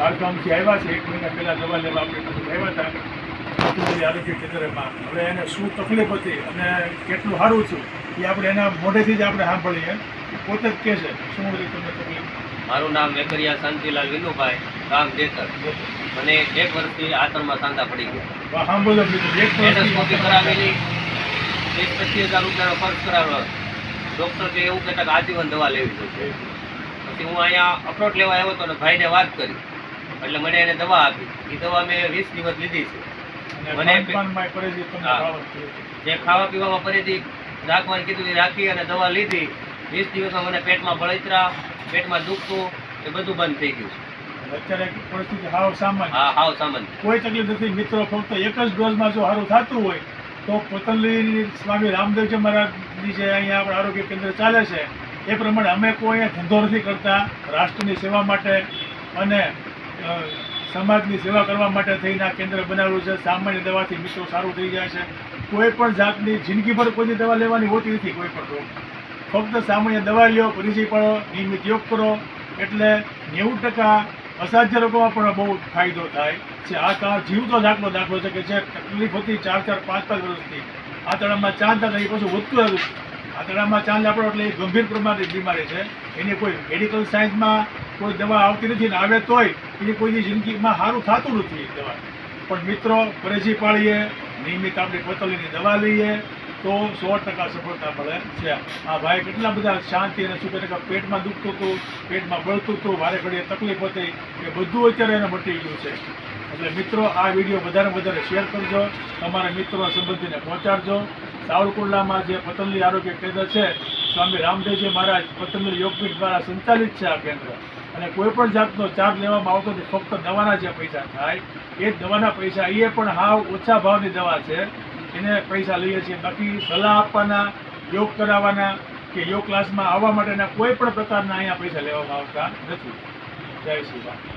બારગામથી આવ્યા છે એક મહિના પહેલાં દવા લેવા આપણે આવ્યા હતા. પતંજલિ આરોગ્ય કેન્દ્રમાં. હવે એને શું તકલીફ હતી અને કેટલું સારું છું એ આપણે એના મોઢેથી જ આપણે સાંભળીએ. પોતે જ કહે છે શું રીતે તમને તકલીફ? મારું નામ વેકરિયા શાંતિલાલ વિનુભાઈ ગામ દેતર. મને એક વર્ષથી આતરમાં સાંધા પડી ગયા. સાંભળો એન્ડોસ્કોપી કરાવેલી. એક પચીસ હજાર રૂપિયાનો ખર્ચ કરાવ્યો. ડૉક્ટર કે એવું કહેતા કે આજીવન દવા લેવી જોઈએ. પછી હું અહીંયા અખરોટ લેવા આવ્યો હતો અને ભાઈને વાત કરી. એટલે મને એને દવા આપી. એ દવા મેં વીસ દિવસ લીધી છે. મને- જ ખાવા પીવામાં ફરીથી રાખવાની કીધું એ રાખી અને દવા લીધી. વીસ દિવસમાં મને પેટમાં બળતરા પેટમાં દુખતું એ બધું બંધ થઈ ગયું છે. અત્યારે પરિસ્થિતિ હાવ સામાન્ય હા હાવ સામાન્ય કોઈ તકલીફ નથી. મિત્રો ફક્ત એક જ ડોઝમાં જો સારું થતું હોય તો પતંજલિ સ્વામી રામદેવજી મહારાજની જે અહીંયા આપણે આરોગ્ય કેન્દ્ર ચાલે છે એ પ્રમાણે અમે કોઈ અહીંયા ધંધો નથી કરતા. રાષ્ટ્રની સેવા માટે અને સમાજની સેવા કરવા માટે થઈને આ કેન્દ્ર બનાવેલું છે. સામાન્ય દવાથી મિત્રો સારું થઈ જાય છે. કોઈ પણ જાતની જિંદગીભર કોઈની દવા લેવાની હોતી નથી કોઈ પણ રોગ. ફક્ત સામાન્ય દવા લ્યો, પરિચય પડો, નિયમિત યોગ કરો. એટલે નેવું ટકા અસાધ્ય રોગોમાં પણ બહુ ફાયદો થાય છે. આ તમારો જીવતો દાખલો દાખલો છે કે જે તકલીફ હતી ચાર ચાર, પાંચ પાંચ વર્ષથી. આંતરડામાં ચાંદ હતા એ પાછું વધતું હતું. આંતરડામાં ચાંદ આપણો એટલે એ ગંભીર પ્રમાણની બીમારી છે. એની કોઈ મેડિકલ સાયન્સમાં કોઈ દવા આવતી નથી ને આવે તોય એની કોઈની જિંદગીમાં સારું થતું નથી દવા. પણ મિત્રો, પરેજી પાળીએ, નિયમિત આપણી પતલીની દવા લઈએ, તો સો ટકા સફળતા મળે છે. આ ભાઈ કેટલા બધા શાંતિ અને શું કહે પેટમાં દુખતું હતું, પેટમાં બળતું હતું, વારે ઘડીએ તકલીફ હતી, એ બધું અત્યારે એને મટી ગયું છે. એટલે મિત્રો, આ વીડિયો વધારે વધારે શેર કરજો, તમારા મિત્રો સંબંધીને પહોંચાડજો. સાવરકુંડલામાં જે પતંજલિ આરોગ્ય કેન્દ્ર છે, સ્વામી રામદેવજી મહારાજ પતંજલિ યોગપીઠ દ્વારા સંચાલિત છે આ કેન્દ્ર. અને કોઈ પણ જાતનો ચાર્જ લેવામાં આવતો નથી. ફક્ત દવાના જે પૈસા થાય, એ જ દવાના પૈસા. એ પણ હાવ ઓછા ભાવની દવા છે. એને પૈસા લઈએ છીએ. બાકી સલાહ આપવાના, યોગ કરાવવાના કે યોગ ક્લાસમાં આવવા માટેના કોઈ પણ પ્રકારના અહીંયા પૈસા લેવામાં આવતા નથી. જય શ્રી રામ.